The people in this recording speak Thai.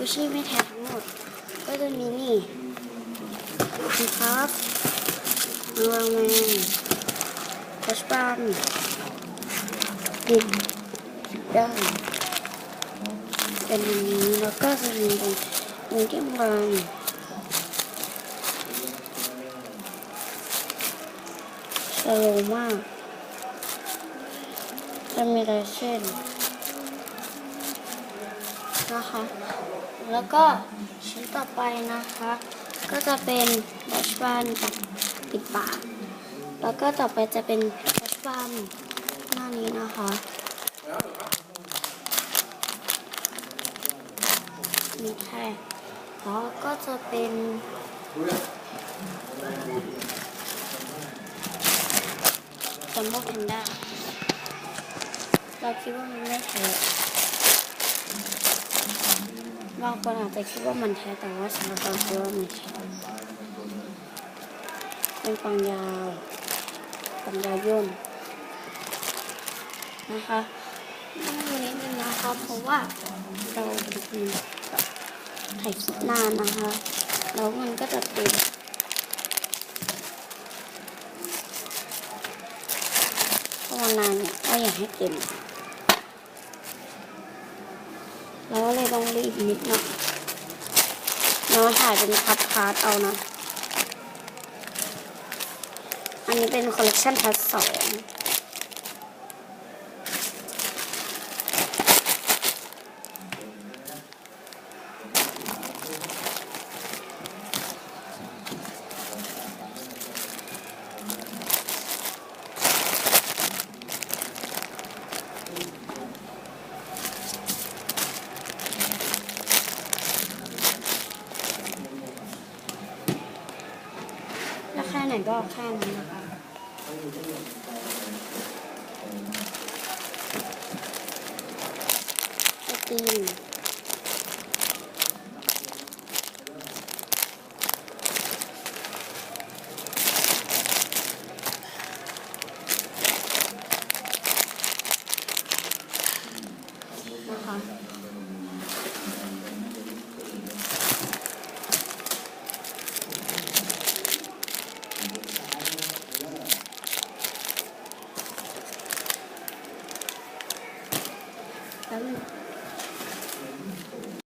กุชชี่ไม่แท้ทั้งหมด ก็จะมีนี่นะครับรางแมนคัชบันปิดได้เป็นอย่างนี้แล้วก็จะมีเป็นมีเกมบังสโลมากจะมีลายเส้นนะคะ แล้วก็ชิ้นต่อไปนะคะ ก็จะเป็นดัชบันกับปิดปาก แล้วก็ต่อไปจะเป็นดัชบันหน้านี้นะคะ มีแค่แล้วก็จะเป็นจัมโบ้แพนด้าเราคิดว่ามันไม่แท้ บางคนอาจจะคิดว่ามันแท้แต่ว่าสำหรับเราคิดว่ามันแท้เป็นปังยาวปังยาวย่นนะคะต้องดูนิดนึงนะคะเพราะว่าเราดูแบบถ่ายคลิปนานนะคะแล้วมันก็จะติดเพราวนานเนี่ยก็อยากให้เก็บ เราก็เลยต้องรีบนิดหน่อยเราถ่ายเป็นพับพาร์ทเอานะ อันนี้เป็นคอลเลกชันพาร์ทสอง ไหนก็เอาค่านั้นนะคะ 咱们